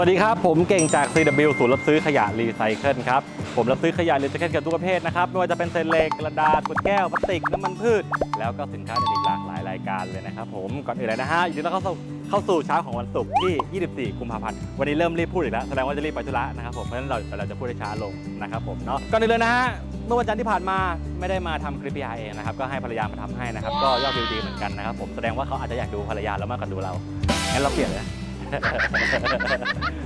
วัสดีครับ ผมเก่งจาก CW ศูนย์รับซื้อขยะรีไซเคิลครับ ผมรับซื้อขยะรีไซเคิลเกับทุกประเภทนะครับ ไม่ว่าจะเป็นเศษเหล็กกระดาษขวดแก้วพลาสติก น้ำมันพืช แล้วก็สินค้าอื่นอีกหลากหลายรายการเลยนะครับผมก่อนอื่นเลยนะฮะยินดีต้อนรับเข้าสู่เข้าสู่เช้าของวันศุกร์ที่ 24 กุมภาพันธ์ วันนี้เริ่มรีบพูดอีกแล้ว แสดงว่าจะรีบไปธุระนะครับผม เพราะฉะนั้นเราเราจะพูดให้ช้าลงนะครับผมเนาะ ก่อนอื่นเลยนะฮะ เมื่อวันจันทร์ที่ผ่านมาไม่ได้มาทำคลิป PR เองนะครับ ก็ให้ภรรยามาทำให้นะครับ ก็ยอดวิวดีเหมือนกันนะครับผม แสดงว่าเขาอาจจะอยากดูภรรยาเรามากกว่าดูเรา งั้นเราเปลี่ยนเลย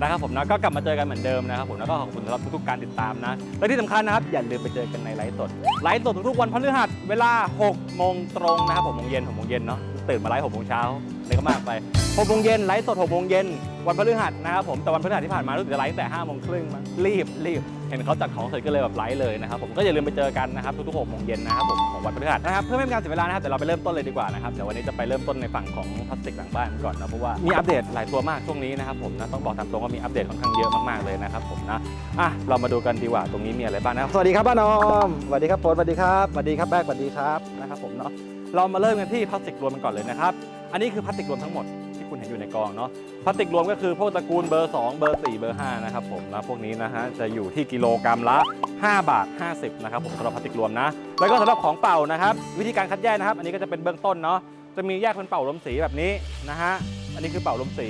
นะครับผมนะก็กลับมาเจอกันเหมือนเดิมนะครับผมแล้วก็ขอบคุณสำหรับทุกๆการติดตามนะ และที่สำคัญนะครับ อย่าลืมไปเจอกันในไลฟ์สดไลฟ์สดทุกๆวันพฤหัสเวลา6โมงตรงนะครับผมโมงเย็น6โมงเย็นเนาะตื่นมาไลฟ์6โมงเช้า เลยก็มากไป6โมงเย็นไลฟ์สด6โมงเย็นวันพฤหัสนะครับผมแต่วันพฤหัสที่ผ่านมารู้สึกจะไลฟ์แต่5โมงครึ่งมั้งรีบรีบเห็นเขาจัดของเสร็จก็เลยแบบไลฟ์เลยนะครับผมก็อย่าลืมไปเจอกันนะครับทุกๆ6โมงเย็นนะครับผมของวันพฤหัสนะครับเพื่อไม่เป็นการเสียเวลานะครับเดี๋ยวเราไปเริ่มต้นเลยดีกว่านะครับเดี๋ยววันนี้จะไปเริ่มต้นในฝั่งของพลาสติกหลังบ้านก่อนนะเพราะว่ามีอัปเดตหลายตัวมากช่วงนี้นะครับผมนะต้องบอกตามตรงว่ามีอัปเดตค่อนข้างเยอะมากๆเลยนะครับผมนะอะเรามาดูกันดีกว่าตรงนี้มีอะไรบ้างนะครับสวัสดีครับป้านอมสวัสดีครับโฟนสวัสดีครับสวัสดีครับแบ๊กสวัสดีครับนะครับผมเนาะเรามาเริ่มกันที่พลาสติกรวมกันก่อนเลยนะครับ อันนี้คือพลาสติกรวมทั้งหมดที่คุณเห็นอยู่ในกองเนาะพลาสติกรวมก็คือพวกตระกูลเบอร์ 2 เบอร์ 4 เบอร์ 5 นะครับผมแล้วพวกนี้นะฮะจะอยู่ที่กิโลกรัมละ 5 บาท 50 นะครับผมสำหรับพลาสติกรวมนะ แล้วก็สำหรับของเป่านะครับ วิธีการคัดแยกนะครับ อันนี้ก็จะเป็นเบื้องต้นเนาะจะมีแยกเป็นเป่าลมสีแบบนี้นะฮะอันนี้คือเป่าลมสี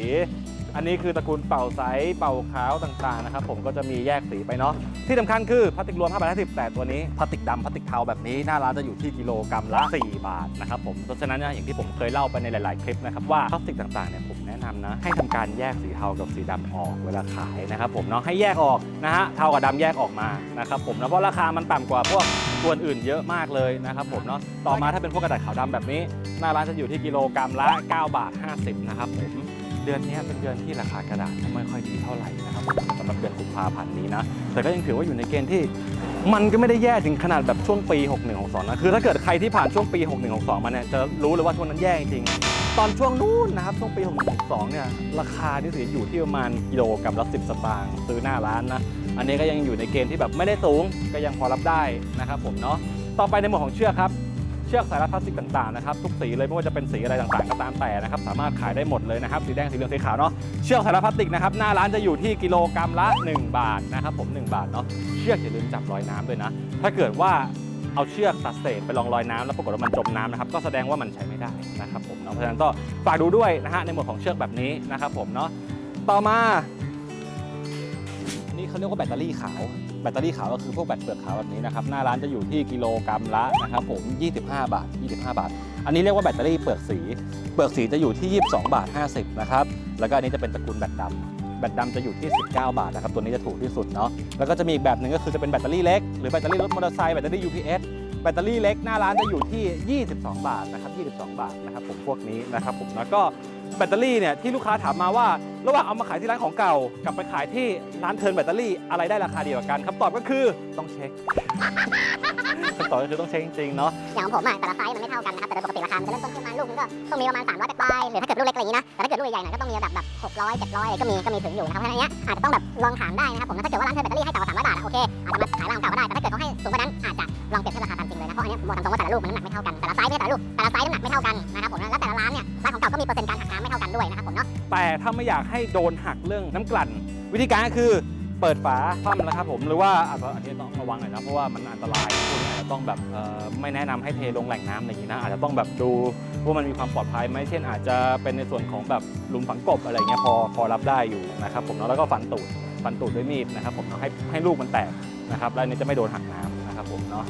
อันนี้คือตระกูลเป่าใสเป่าขาวต่างๆนะครับผมก็จะมีแยกสีไปเนาะที่สำคัญคือพลาสติกรวม5บาท50แต่ตัวนี้พลาสติกดำพลาสติกเทาแบบนี้หน้าร้านจะอยู่ที่กิโลกรัมละ 4 บาทนะครับผมเพราะฉะนั้นเนี่ยอย่างที่ผมเคยเล่าไปในหลาย ๆ คลิปนะครับว่าพลาสติกต่างๆเนี่ยผมแนะนำนะให้ทำการแยกสีเทากับสีดำออกเวลาขายนะครับผมเนาะให้แยกออกนะฮะเทากับดำแยกออกมานะครับผมนะเพราะราคามันต่ำกว่าพวกตัวอื่นเยอะมากเลยนะครับผมเนาะต่อมาถ้าเป็นพวกกระดาษขาวดำแบบนี้ หน้าร้านจะอยู่ที่กิโลกรัมละ 9 บาท 50 นะครับผม เดือนนี้เป็นเดือนที่ราคากระดาษไม่ค่อยดีเท่าไหร่นะครับสำหรับเดือนกุมภาพันธ์นี้นะ แต่ก็ยังถือว่าอยู่ในเกณฑ์ที่มันก็ไม่ได้แย่ถึงขนาดแบบช่วงปี 6162 นะ คือถ้าเกิดใครที่ผ่านช่วงปี 6162 มาเนี่ยจะรู้เลยว่าช่วงนั้นแย่จริงตอนช่วงนู้นนะครับ ช่วงปี 6162 เนี่ย ราคาที่ถืออยู่ที่ประมาณกิโลกรัมละ 10 สตางค์ซื้อหน้าร้านนะ อันนี้ก็ยังอยู่ในเกณฑ์ที่แบบไม่ได้สูงก็ยังพอรับได้นะครับผมเนาะ ต่อไปในหมวดของเชือกครับ ชือกสายรัดพลาสติกต่างๆนะครับทุกสีเลยไม่ว่าจะเป็นสีอะไรต่างๆก็ตามแต่นะครับสามารถขายได้หมดเลยนะครับสีแดงสีเหลืองสีขาวเนาะเชือกสายรัดพลาสติกนะครับหน้าร้านจะอยู่ที่กิโลกรัมละ 1 บาทนะครับผม 1 บาทเนาะเชือกอย่าลืมจับรอยน้ำด้วยนะ ถ้าเกิดว่าเอาเชือกตัดเศษไปลองลอยน้ำแล้วปรากฏว่ามันจมน้ำนะครับก็แสดงว่ามันใช้ไม่ได้นะครับผมเนาะเพราะฉะนั้นก็ฝากดูด้วยนะฮะในหมวดของเชือกแบบนี้นะครับผมเนาะต่อมาอันนี้เขาเรียกว่าแบตเตอรี่ขาว แบตเตอรี่ขาวก็คือพวกแบตเปลือกขาวแบบนี้นะครับหน้าร้านจะอยู่ที่กิโลกรัมละนะครับผม 25 บาท 25 บาท อันนี้เรียกว่าแบตเตอรี่เปลือกสี เปลือกสีจะอยู่ที่ 22 บาท 50นะครับแล้วก็อันนี้จะเป็นตระกูลแบตดำแบตดำจะอยู่ที่ 19 บาทนะครับตัวนี้จะถูกที่สุดเนาะแล้วก็จะมีอีกแบบหนึ่งก็คือจะเป็นแบตเตอรี่เล็กหรือแบตเตอรี่รถมอเตอร์ไซค์แบตเตอรี่ UPS แบตเตอรี่เล็กหน้าร้านจะอยู่ที่ 22 บาทนะครับ 22 บาทนะครับผมพวกนี้นะครับผมแล้วก็แบตเตอรี่เนี่ยที่ลูกค้าถามมาว่า ระหว่างเอามาขายที่ร้านของเก่า กับไปขายที่ร้านเทิร์นแบตเตอรี่อะไรได้ราคาเดียวกันคำตอบก็คือต้องเช็คคำตอบก็คือต้องเช็คจริงๆเนาะอย่างของผมอะแต่ละไซส์มันไม่เท่ากันนะครับแต่โดยปกติราคามันจะเริ่มต้นที่ประมาณลูกนึงก็ต้องมีประมาณ300ปลายๆหรือถ้าเกิดลูกเล็กอะไรอย่างนี้นะแต่ถ้าเกิดลูกใหญ่ๆหน่อยก็ต้องมีแบบแบบ600 700อะไรก็มีก็มีถึงอยู่นะครับเพราะฉะนั้นอันเนี้ยอาจจะต้องแบบลองถามได้นะครับผมแล้วถ้าเกิดว่าร้านเทอร์แบตเตอรี่ให้ต่ำกว่า300บาทอะโอเคอาจจะมาขายร้านเก่าก็ได้แต่ถ้าเกิดเขาให้สูงกว่านั้นอาจจะลองเปรียบเทียบราคาตามจริงเลยนะเพราะอันเนี้ยผมบอกตามตรงว่าแต่ละลูกมันน้ำหนักไม่เท่ากันแต่ละไซส์ไม่ใช่แต่ละลูกแต่ละไซส์น้ำหนักไม่เท่ากันนะครับผมแล้วแต่ละร้านเนี่ยร้านของเก่าก็มีเปอร์เซ็นต์ ด้วยนะครับผมเนาะแต่ถ้าไม่อยากให้โดนหักเรื่องน้ำกลั่น วิธีการก็คือเปิดฝาคว่ำนะครับผมหรือว่าอาจจะอันนี้ต้องระวังหน่อยนะเพราะว่ามันอันตรายพวกนี้อาจจะต้องแบบไม่แนะนำให้เทลงแหล่งน้ำอะไรอย่างนี้นะอาจจะต้องแบบดูว่ามันมีความปลอดภัยไหมเช่น อาจจะเป็นในส่วนของแบบหลุมฝังกบอะไรเงี้ยพอพอรับได้อยู่นะครับผมเนาะแล้วก็ฟันตูดฟันตูดด้วยมีดนะครับผมเนาะให้ให้ลูกมันแตกนะครับแล้วนนี้จะไม่โดนหักน้ำนะครับผมเนาะ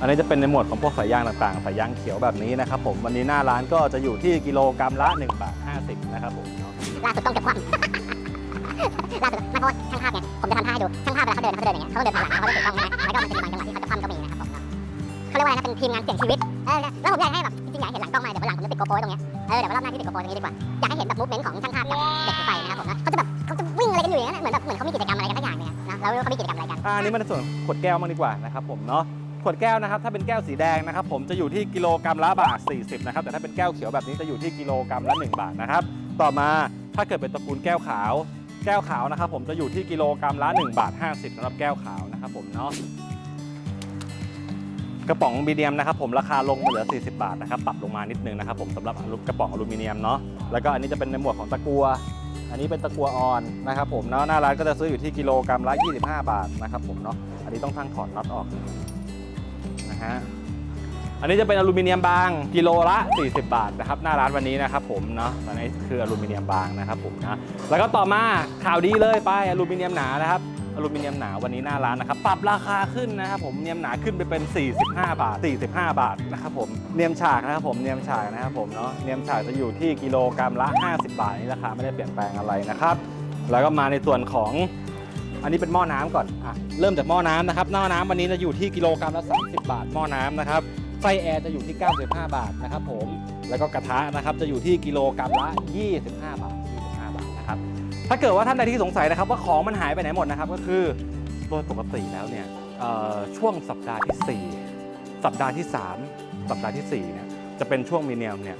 อันนี้จะเป็นในหมวดของพวกสายยางต่างๆ สายยางเขียวแบบนี้นะครับผม วันนี้หน้าร้านก็จะอยู่ที่กิโลกรัมละ1บาท50 นะครับผมล่าสุดต้องเก็บความล่าสุดไม่เพราะช่างภาพเนี่ยผมจะทำท่าให้ดู ช่างภาพเวลาเขาเดินเขาจะเดินอย่างเงี้ยเขาก็เดินถอยหลังเขาก็จะถูกต้องใช่ไหมแล้วก็มันจะมีบางจังหวะที่เขาจะคว่ำก็มีนะครับผมเขาเรียกว่าอะไรนะเป็นทีมงานเสี่ยงชีวิตเออแล้วผมอยากให้แบบจริงๆอยากเห็นหลังกล้องมาเดี๋ยววันหลังผมจะติดโกโปรตรงเนี้ยเออเดี๋ยวรอบหน้าที่ติดโกโปรตรงนี้ดีกว่าอยากให้เห็นแบบมูฟเมนต์ของช่างภาพกับเด็กไฟนะครับผมนะเขาจะแบบเขาจะวิ่งอะไรกันอยู่อย่างนั้นเหมือนแบบเหมือนเขามีกิจกรรมอะไรกันสักอย่างเนี่ยนะแล้วเขามีกิจกรรมอะไรกันอะอันนี้มันในส่วนขวดแก้วมากดีกว่านะครับผมเนาะ วดแก้วนะครับถ้าเป็นแก้วสีแดงนะครับผมจะอยู่ที่กิโลกรัมละบาท 40นะครับแต่ถ้าเป็นแก้วเขียวแบบนี้จะอยู่ที่กิโลกรัมละ 1 บาทนะครับต่อมาถ้าเกิดเป็นตระกูลแก้วขาว แก้วขาวนะครับผมจะอยู่ที่กิโลกรัมละ1บาท50สำหรับแก้วขาวนะครับผมเนาะกระป๋องมีเดียมนะครับผมราคาลงมาเหลือ 40 บาทนะครับปรับลงมานิดนึงนะครับผมสำหรับกระป๋องอลูมิเนียมเนาะแล้วก็อันนี้จะเป็นในหมวดของตะกัว อันนี้เป็นตะกัวอ่อนนะครับผมเนาะหน้าร้านก็จะซื้ออยู่ที่กิโลกรัมละ25 บาทนะครับผมเนาะอันนี้ต้องทั้งถอดน็อตออก นะฮะอันนี้จะเป็นอลูมิเนียมบางกิโลละ 40 บาทนะครับหน้าร้านวันนี้นะครับผมเนาะอันนี้คืออลูมิเนียมบางนะครับผมนะแล้วก็ต่อมาข่าวดีเลยไปอลูมิเนียมหนานะครับอลูมิเนียมหนาวันนี้หน้าร้านนะครับปรับราคาขึ้นนะครับผมเนียมหนาขึ้นไปเป็น 45 บาท 45 บาทนะครับผมเนียมฉากนะครับผมเนียมฉากนะครับผมเนาะเนียมฉากจะอยู่ที่กิโลกรัมละ 50 บาทนี่ราคาไม่ได้เปลี่ยนแปลงอะไรนะครับแล้วก็มาในส่วนของ อันนี้เป็นหม้อน้ำก่อนอะเริ่มจากหม้อน้ำนะครับหม้อน้ำวันนี้จะอยู่ที่กิโลกรัมละ30 บาทหม้อน้ำนะครับไส้แอร์จะอยู่ที่ 95 บาทนะครับผมแล้วก็กระทะนะครับจะอยู่ที่กิโลกรัมละ 25 บาท 25 บาทนะครับถ้าเกิดว่าท่านใดที่สงสัยนะครับว่าของมันหายไปไหนหมดนะครับก็คือโดยปกติแล้วเนี่ยช่วงสัปดาห์ที่ 4 สัปดาห์ที่ 3 สัปดาห์ที่4เนี่ยจะเป็นช่วงมีเนียมเนี่ย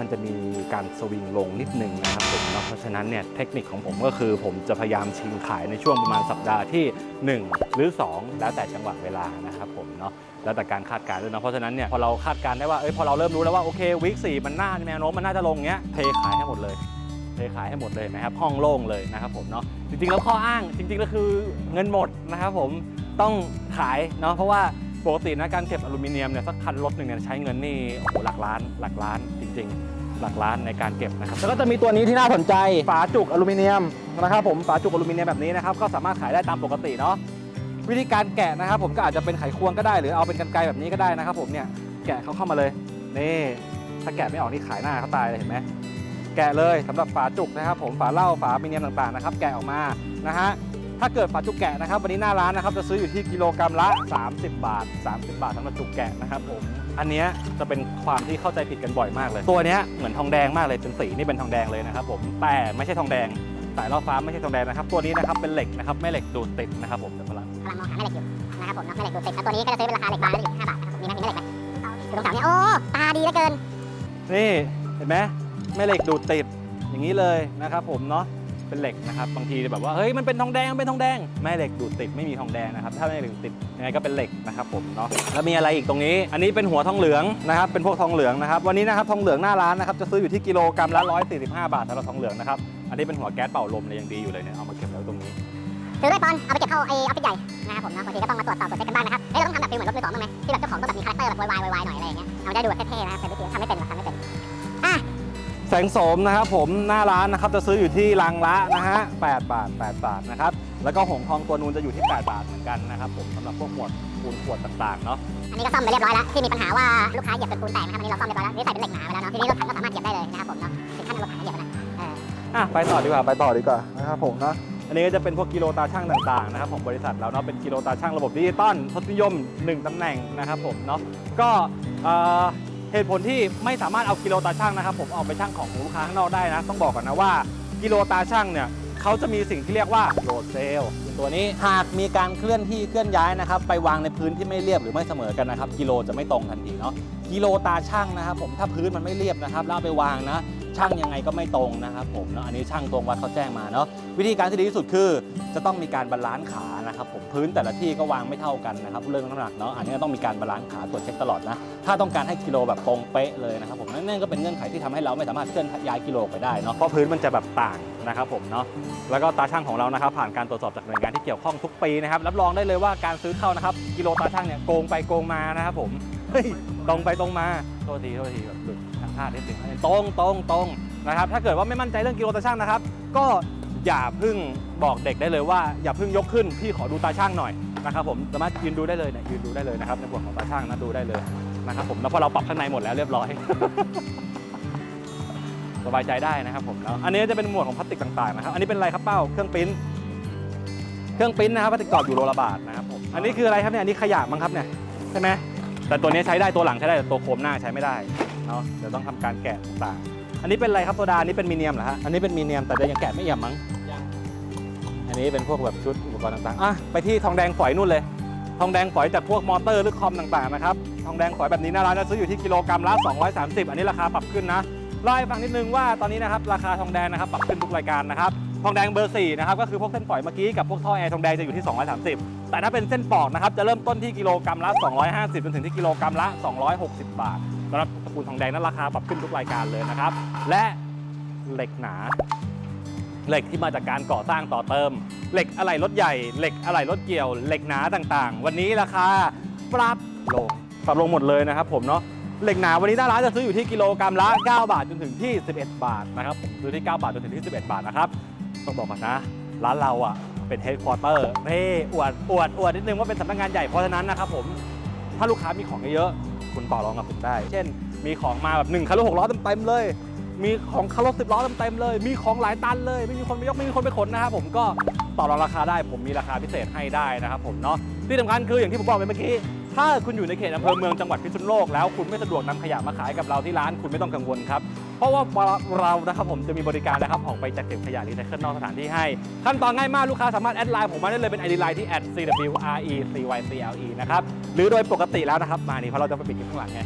มันจะมีการสวิงลงนิดนึงนะครับผมเนาะเพราะฉะนั้นเนี่ยเทคนิคของผมก็คือผมจะพยายามชิงขายในช่วงประมาณสัปดาห์ที่ 1 หรือ 2 แล้วแต่จังหวะเวลานะครับผมเนาะแล้วแต่การคาดการณ์ด้วยนะเพราะฉะนั้นเนี่ยพอเราคาดการณ์ได้ว่าเอ้ยพอเราเริ่มรู้แล้วว่าโอเควีคสี่มันน่าแนวโน้มมันน่าจะลงเงี้ยเทขายให้หมดเลยเลยขายให้หมดเลยนะครับห้องโล่งเลยนะครับผมเนาะจริงๆแล้วข้ออ้างจริงๆแล้วคือเงินหมดนะครับผมต้องขายเนาะเพราะว่าปกตินะการเก็บอลูมิเนียมเนี่ยสักคันรถหนึ่งเนี่ยใช้เงินนี่โอ้โหหลักล้านหลักล้าน ริงๆ หลักล้านในการเก็บนะครับ แล้วก็จะมีตัวนี้ที่น่าสนใจฝาจุกอลูมิเนียมนะครับผมฝาจุกอลูมิเนียมแบบนี้นะครับก็สามารถขายได้ตามปกติเนาะวิธีการแกะนะครับผมก็อาจจะเป็นไขควงก็ได้ หรือเอาเป็นกันไกรแบบนี้ก็ได้นะครับ ผมเนี่ยแกะเขาเข้ามาเลยนี่ถ้าแกะไม่ออกนี่ขายหน้าเขาตายเลยเห็นไหมแกะเลยสำหรับฝาจุกนะครับ ผมฝาเหล้าฝามิเนียมต่างๆนะครับ แกะออกมานะฮะ ถ้าเกิดฝาจุกแกะนะครับวันนี้หน้าร้านนะครับจะซื้ออยู่ที่กิโลกรัมละ 30 บาท 30 บาทสำหรับจุกแกะนะครับผมอันเนี้ยจะเป็นความที่เข้าใจผิดกันบ่อยมากเลย ตัวเนี้ยเหมือนทองแดงมากเลยเป็นสีนี่เป็นทองแดงเลยนะครับผมแต่ไม่ใช่ทองแดงสายล่อฟ้าไม่ใช่ทองแดงนะครับตัวนี้นะครับเป็นเหล็กนะครับไม่เหล็กดูดติดนะครับผมเดี๋ยวพลังกำลังมองหาแม่เหล็กอยู่นะครับผมเนาะแม่เหล็กดูดติดแล้วตัวนี้ก็จะซื้อเป็นราคาเหล็กบางก็จะอยู่ที่5บาทนะครับมีไหมมีแม่เหล็กไหมอยู่ตรงเสาเนี่ยโอ้ตาดีเหลือเกินนี่เห็นไหมแม่เหล็กดูดติดอย่างนี้เลยนะครับผมเนาะ เป็นเหล็กนะครับบางทีแบบว่าเฮ้ยมันเป็นทองแดงมันเป็นทองแดงแม่เหล็กดูดติดไม่มีทองแดงนะครับถ้าแม่เหล็กดูดติดยังไงก็เป็นเหล็กนะครับผมเนาะแล้วมีอะไรอีกตรงนี้ อันนี้เป็นหัวทองเหลืองนะครับเป็นพวกทองเหลืองนะครับวันนี้นะครับทองเหลืองหน้าร้านนะครับจะซื้ออยู่ที่กิโลกรัมละ145 บาทสำหรับทองเหลืองนะครับอันนี้เป็นหัวแก๊สเป่าลมเลยยังดีอยู่เลยเนี่ยเอามาเก็บไว้ตรงนี้ถือด้วยปอนเอาไปเก็บเข้าไอออฟฟิศใหญ่นะครับผมเนาะบางทีก็ต้องมาตรวจสอบตรวจเช็คกันบ้างนะครับเฮ้ยเราต้องทำแบบฟิลเหมือนรถมือสองบ้างไหมที่แบบเจ้าของต้องแบบมีคาแรคเตอร์แบบวายวายๆหน่อยอะไรอย่างเงี้ยเอาได้ดูแบบเท่ๆนะครับเป็นวิธีทำไม่เป็นหรอกทำไม่เป็น แสงโสมนะครับผมหน้าร้านนะครับจะซื้ออยู่ที่ลังละนะฮะ8บาท 8 บาทนะครับแล้วก็หงทองตัวนูนจะอยู่ที่ 8 บาทเหมือนกันนะครับผมสำหรับพวกหมวดปูนขวดต่างๆเนาะอันนี้ก็ซ่อมไปเรียบร้อยแล้วที่มีปัญหาว่าลูกค้าเหยียบจนปูนแตกนะครับอันนี้เราซ่อมเรียบร้อยแล้วนี่ใส่เป็นเหล็กหนาไปแล้วเนาะทีนี้รถถังก็สามารถเหยียบได้เลยนะครับผมเนาะถึงขั้นรถถังเหยียบนะเอออะไปต่อดีกว่าไปต่อดีกว่านะครับผมเนาะอันนี้ก็จะเป็นพวกกิโลตาช่างต่างๆนะครับของบริษัทเราเนาะเป็นกิโลตาช่างระบบดิจิตอลทศนิยม 1ตำแหน่งนะครับผมเนาะก็ เหตุผลที่ไม่สามารถเอากิโลตาช่างนะครับ ผมเอาไปช่างของลูกค้าข้างนอกได้นะ ต้องบอกก่อนนะว่ากิโลตาช่างเนี่ยเขาจะมีสิ่งที่เรียกว่าโหลดเซลล์ตัวนี้หากมีการเคลื่อนที่เคลื่อนย้ายนะครับไปวางในพื้นที่ไม่เรียบหรือไม่เสมอกันนะครับกิโลจะไม่ตรงทันทีเนาะกิโลตาช่างนะครับ ผมถ้าพื้นมันไม่เรียบนะครับแล้วไปวางนะ ช่างยังไงก็ไม่ตรงนะครับผมเนาะอันนี้ช่างตรงวัดเขาแจ้งมาเนาะวิธีการที่ดีที่สุดคือ จะต้องมีการบาลานซ์ขานะครับผมพื้นแต่ละที่ก็วางไม่เท่ากันนะครับเรื่องน้ำหนักเนาะอันนี้ก็ต้องมีการบาลานซ์ขาตรวจเช็คตลอดนะถ้าต้องการให้กิโลแบบตรงเป๊ะเลยนะครับผมนั่นก็เป็นเงื่อนไขที่ทำให้เราไม่สามารถเคลื่อนย้ายกิโลไปได้เนาะเพราะพื้นมันจะแบบต่างนะครับผมเนาะแล้วก็ตาช่างของเรานะครับผ่านการตรวจสอบจากหน่วยงานที่เกี่ยวข้องทุกปีนะครับรับรองได้เลยว่าการซื้อเข้านะครับกิโลตาช่างเนี่ยโกงไปโกงมานะครับผมเฮ้ยตรงไปตรงมาโทษทีโทษทีแบบหลุด ทางพลาดนิดนึงตรงตรงตรงนะครับ ถ้าเกิดว่าไม่มั่นใจเรื่องกิโลตาช่างนะครับ ก็อย่าพึ่งบอกเด็กได้เลยว่าอย่าพึ่งยกขึ้นพี่ขอดูตาช่างหน่อยนะครับผมสามารถยืนดูได้เลยเนี่ยยืนดูได้เลยนะครับในส่วนของตาช่างนะดูได้เลยนะครับผมแล้วพอเราปรับข้างในหมดแล้วเรียบร้อย สบายใจได้นะครับผมแล้วอันนี้จะเป็นหมวดของพลาสติกต่างๆนะครับ อันนี้เป็นอะไรครับเป้าเครื่องปิ้นเครื่องปิ้นนะครับพลาสติกกรอบอยู่โลละบาทนะครับผมอันนี้คืออะไรครับเนี่ยอันนี้ขยะมั้งครับเนี่ยใช่ไหมแต่ตัวนี้ใช้ได้ตัวหลังใช้ได้แต่ตัวโคมหน้าใช้ไม่ได้ เนาะเดี๋ยวต้องทำการแกะต่างๆ อันนี้เป็นอะไรครับโซดาอันนี้เป็นมีเนียมเหรอฮะอันนี้เป็นมีเนียมแต่ยังแกะไม่เอี่ยมมั้งอันนี้เป็นพวกแบบชุดอุปกรณ์ต่างๆอะไปที่ทองแดงฝอยนู่นเลย ทองแดงฝอยจากพวกมอเตอร์หรือคอมต่างๆนะครับทองแดงฝอยแบบนี้หน้าร้านจะซื้ออยู่ที่กิโลกรัมละ 230 อันนี้ราคาปรับขึ้นนะเล่าให้ฟังนิดนึงว่าตอนนี้นะครับราคาทองแดงนะครับปรับขึ้นทุกรายการนะครับทองแดงเบอร์4นะครับก็คือพวกเส้นฝอยเมื่อกี้กับพวกท่อแอร์ทองแดงจะอยู่ที่ 230 แต่ถ้าเป็นเส้นปอกนะครับจะเริ่มต้นที่กิโลกรัมละ 250จนถึงที่กิโลกรัมละ 260 บาท สำหรับตระกูลทองแดงนั้นราคาปรับขึ้นทุกรายการเลยนะครับ และเหล็กหนา เหล็กที่มาจากการก่อสร้างต่อเติม เหล็กอะไหล่รถใหญ่ เหล็กอะไหล่รถเกี่ยว เหล็กหนาต่างๆ วันนี้ราคาปรับลงปรับลงหมดเลยนะครับ ผมเนาะเหล็กหนาวันนี้หน้าร้านจะซื้ออยู่ที่กิโลกรัมละ 9 บาทจนถึงที่ 11 บาทนะครับผมซื้อที่ 9 บาทจนถึงที่ 11 บาทนะครับต้องบอกก่อนนะ ร้านเราอะเป็นเฮดค q u เตอร์เฮ้อวดอวดอวดนิดนึงว่าเป็นสำนักงานใหญ่เพราะฉะนั้นนะครับผมถ้าลูกค้ามีของเยอะ คุณต่อรองกับผมได้ เช่น มีของมาแบบ1คันรถหกล้อเต็มๆเลย มีของคันรถสิบล้อเต็มๆเลย มีของหลายตันเลย ไม่มีคนไปยกไม่มีคนไปขนนะครับผมก็ต่อรองราคาได้ ผมมีราคาพิเศษให้ได้นะครับผมเนาะที่สำคัญคืออย่างที่ผมบอกไปเมื่อกี้ ถ้าคุณอยู่ในเขตอำเภอเมืองจังหวัดพิษณุโลกแล้วคุณไม่สะดวกนำขยะมาขายกับเราที่ร้านคุณไม่ต้องกังวลครับ เพราะว่าเรานะครับผมจะมีบริการนะครับออกไปจัดเก็บขยะรีไซเคิลนอกสถานที่ให้ ขั้นตอนง่ายมากลูกค้าสามารถแอดไลน์ผมมาได้เลยเป็น ID ไลน์ที่ @cwrecycle นะครับหรือโดยปกติแล้วนะครับมานี่เพราะเราจะไปปิดข้างหลังไง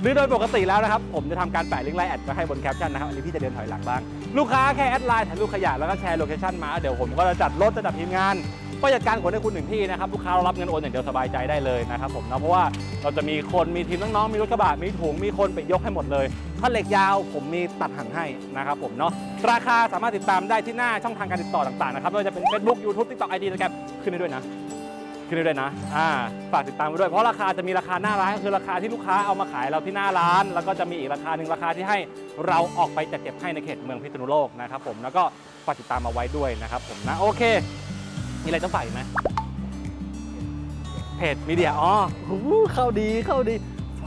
หรือโดยปกติแล้วนะครับ ผมจะทำการแปะลิงก์ไลน์แอดไว้ให้บนแคปชั่นนะครับ อันนี้พี่จะเดินถอยหลังบ้าง ลูกค้าแค่แอดไลน์ถ่ายรูปขยะแล้วก็แชร์โลเคชั่นมา เดี๋ยวผมก็จะจัดรถจะจัดทีมงาน ก็จัดการขนให้คุณถึงที่นะครับลูกค้ารับเงินโอนอย่างเดียวสบายใจได้เลยนะครับผมนะเพราะว่าเราจะมีคนมีทีมน้องๆมีรถกระบะมีถุงมีคนไปยกให้หมดเลย ถ้าเหล็กยาวผมมีตัดหั่นให้นะครับผมเนาะราคาสามารถติดตามได้ที่หน้าช่องทางการติดต่อต่างๆนะครับไม่ว่าจะเป็น Facebook YouTube TikTok ID นะครับขึ้นได้ด้วยนะขึ้นได้ด้วยนะอ่าฝากติดตามไว้ด้วยเพราะราคาจะมีราคาหน้าร้านก็คือราคาที่ลูกค้าเอามาขายเราที่หน้าร้าน แล้วก็จะมีอีกราคาหนึ่งราคาที่ให้เราออกไปจัดเก็บให้ในเขตเมืองพิษณุโลกนะครับผมแล้วก็ฝากติดตามมาไว้ด้วยนะครับผมนะโอเค มีอะไรต้องฝากอีกไหมเพจมีเดียอ๋อหูเข้าดีเข้าดี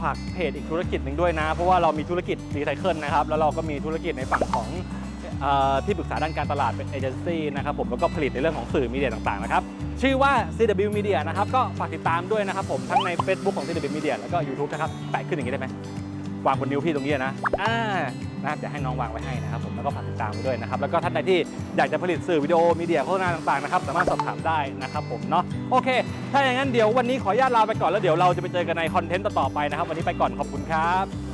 ฝากเพจอีกธุรกิจหนึ่งด้วยนะ เพราะว่าเรามีธุรกิจรีไซเคิลนะครับ แล้วเราก็มีธุรกิจในฝั่งของเออที่ปรึกษาด้านการตลาดเป็นเอเจนซี่นะครับผมแล้วก็ผลิตในเรื่องของสื่อมีเดียต่างๆนะครับ ชื่อว่า CW Media นะครับ ก็ฝากติดตามด้วยนะครับผมทั้งใน Facebook ของ CW Media แล้วก็ YouTube นะครับ แปะขึ้นอย่างนี้ได้ไหม วางบนนิ้วพี่ตรงนี้นะอ่านะครับเดี๋ยวให้น้องวางไว้ให้นะครับผมแล้วก็ฝากติดตามไว้ด้วยนะครับ แล้วก็ท่านใดที่อยากจะผลิตสื่อวิดีโอมีเดียโฆษณาต่างๆนะครับสามารถสอบถามได้นะครับผมเนาะโอเค ถ้าอย่างนั้นเดี๋ยววันนี้ขออนุญาตลาไปก่อนแล้วเดี๋ยวเราจะไปเจอกันในคอนเทนต์ต่อๆไปนะครับ วันนี้ไปก่อนขอบคุณครับ